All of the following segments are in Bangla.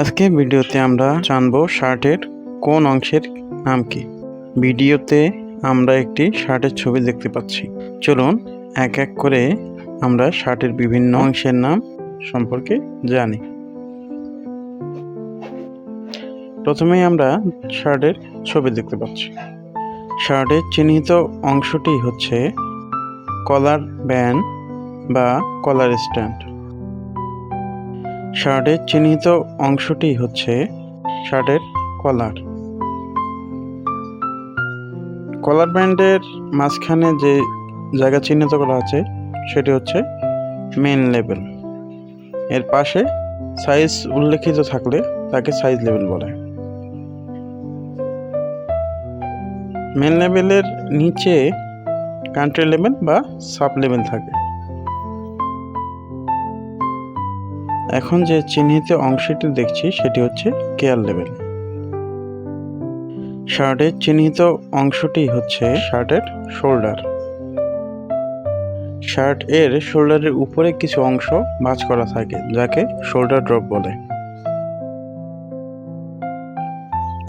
আজকে ভিডিওতে আমরা জানব শার্টের কোন অংশের নাম কি। ভিডিওতে আমরা একটি শার্টের ছবি দেখতে পাচ্ছি। চলুন এক এক করে আমরা শার্টের বিভিন্ন অংশের নাম সম্পর্কে জানি। প্রথমেই আমরা শার্টের ছবি দেখতে পাচ্ছি। শার্টের চিহ্নিত অংশটি হচ্ছে কলার ব্যান্ড বা কলার স্ট্যান্ড। শার্টের চিহ্নিত অংশটি হচ্ছে শার্টের কলার। কলার ব্যান্ডের মাঝখানে যে জায়গা চিহ্নিত করা আছে, সেটি হচ্ছে মেন লেভেল এর পাশে সাইজ উল্লেখিত থাকলে তাকে সাইজ লেভেল বলে। মেন লেভেলের নিচে কান্ট্রি লেভেল বা সাব লেভেল থাকে। এখন যে চিহ্নিত অংশটি দেখছি, সেটি হচ্ছে কেয়ার লেভেল শার্টের চিহ্নিত অংশটি হচ্ছে শার্টের শোল্ডার শার্ট এর শোল্ডারের উপরে কিছু অংশ ভাঁজ করা থাকে, যাকে শোল্ডার ড্রপ বলে।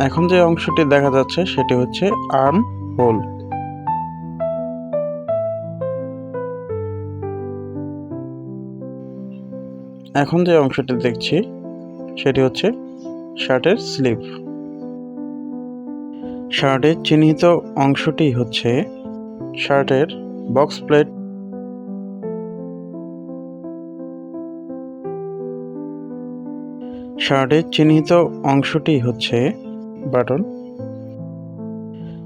এখন যে অংশটি দেখা যাচ্ছে, সেটি হচ্ছে আর্ম হোল এখন যে অংশটি দেখছি, সেটি হচ্ছে শার্টের স্লিভ। শার্টের চিহ্নিত অংশটি হচ্ছে শার্টের বক্স প্লেট। শার্টের চিহ্নিত অংশটি হচ্ছে বাটন।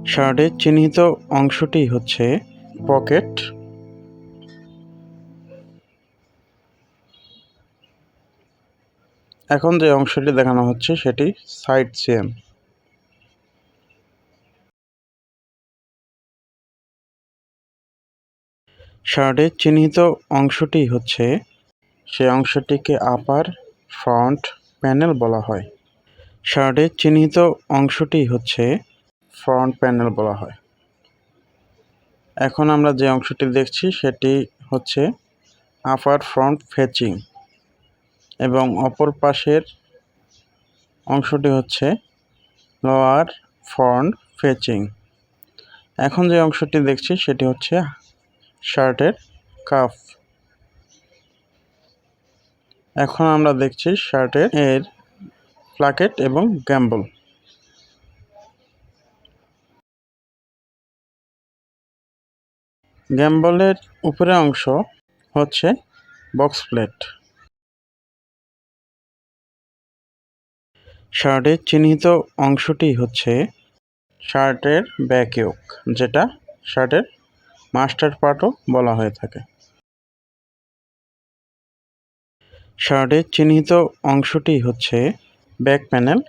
শার্টের চিহ্নিত অংশটি হচ্ছে পকেট। এখন যে অংশটি দেখানো হচ্ছে সেটি সাইড চেন শার্টের চিহ্নিত অংশটি হচ্ছে, সে অংশটিকে আপার ফ্রন্ট প্যানেল বলা হয়। শার্টের চিহ্নিত অংশটি হচ্ছে, ফ্রন্ট প্যানেল বলা হয়। এখন আমরা যে অংশটি দেখছি সেটি হচ্ছে আপার ফ্রন্ট ফেচিং। এবং অপর পাশের অংশটি হচ্ছে লোয়ার ফ্রন্ট ফেচিং। এখন যে অংশটি দেখছি সেটি হচ্ছে শার্টের কাফ। এখন আমরা দেখছি শার্টের এর প্লাকেট এবং গ্যাম্বল। গ্যাম্বলের উপরে অংশ হচ্ছে বক্স প্লেট। শার্টের চিহ্নিত অংশটি হচ্ছে শার্টের ব্যাকইয়োক যেটা শার্টের মাস্টার পার্টও বলা হয়ে থাকে। শার্টের চিহ্নিত অংশটি হচ্ছে ব্যাক প্যানেল